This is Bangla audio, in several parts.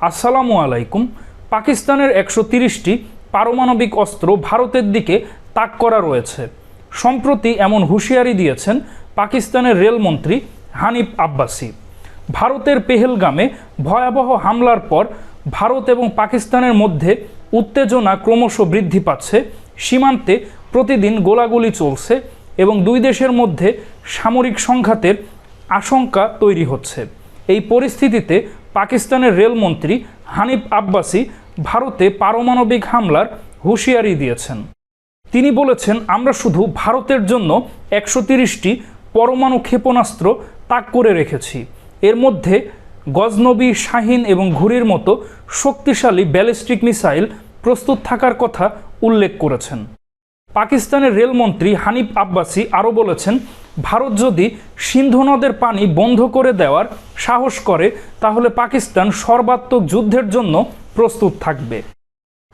আসসালামু আলাইকুম। পাকিস্তানের একশো তিরিশটি পারমাণবিক অস্ত্র ভারতের দিকে তাক করা রয়েছে। সম্প্রতি এমন হুঁশিয়ারি দিয়েছেন পাকিস্তানের রেলমন্ত্রী হানিফ আব্বাসি। ভারতের পেহেলগামে ভয়াবহ হামলার পর ভারত এবং পাকিস্তানের মধ্যে উত্তেজনা ক্রমশ বৃদ্ধি পাচ্ছে, সীমান্তে প্রতিদিন গোলাগুলি চলছে এবং দুই দেশের মধ্যে সামরিক সংঘাতের আশঙ্কা তৈরি হচ্ছে। এই পরিস্থিতিতে পাকিস্তানের রেলমন্ত্রী হানিফ আব্বাসি ভারতে পারমাণবিক হামলার হুঁশিয়ারি দিয়েছেন। তিনি বলেছেন, আমরা শুধু ভারতের জন্য একশো তিরিশটি পরমাণু ক্ষেপণাস্ত্র তাক করে রেখেছি। এর মধ্যে গজনবী, শাহিন এবং ঘুরির মতো শক্তিশালী ব্যালিস্টিক মিসাইল প্রস্তুত থাকার কথা উল্লেখ করেছেন। পাকিস্তানের রেলমন্ত্রী হানিফ আব্বাসি আরও বলেছেন, ভারত যদি সিন্ধু নদের পানি বন্ধ করে দেওয়ার সাহস করে, তাহলে পাকিস্তান সর্বাত্মক যুদ্ধের জন্য প্রস্তুত থাকবে।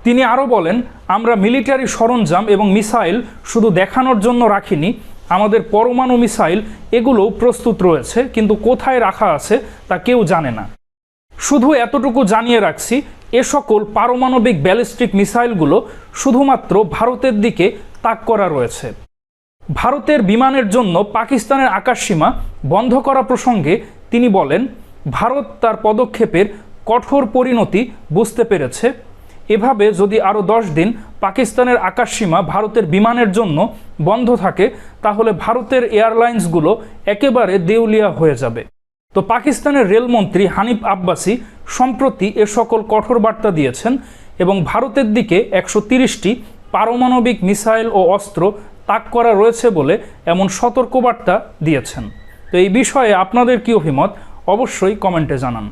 তিনি আরও বলেন, আমরা মিলিটারি সরঞ্জাম এবং মিসাইল শুধু দেখানোর জন্য রাখিনি, আমাদের পরমাণু মিসাইল এগুলোও প্রস্তুত রয়েছে, কিন্তু কোথায় রাখা আছে তা কেউ জানে না। শুধু এতটুকু জানিয়ে রাখছি, এ সকল পারমাণবিক ব্যালিস্টিক মিসাইলগুলো শুধুমাত্র ভারতের দিকে তাক করা রয়েছে। ভারতের বিমানের জন্য পাকিস্তানের আকাশসীমা বন্ধ করা প্রসঙ্গে তিনি বলেন, ভারত তার পদক্ষেপের কঠোর পরিণতি বুঝতে পেরেছে। এভাবে যদি আরও দশ দিন পাকিস্তানের আকাশসীমা ভারতের বিমানের জন্য বন্ধ থাকে, তাহলে ভারতের এয়ারলাইন্সগুলো একেবারে দেউলিয়া হয়ে যাবে। তো পাকিস্তানের রেলমন্ত্রী হানিফ আব্বাসি সম্প্রতি এ সকল কঠোর বার্তা দিয়েছেন এবং ভারতের দিকে একশো তিরিশটি পারমাণবিক মিসাইল ও অস্ত্র তাক করা রয়েছে বলে এমন সতর্কবার্তা দিয়েছেন। তো এই বিষয়ে আপনাদের কি অভিমত? অবশ্যই কমেন্টে জানান।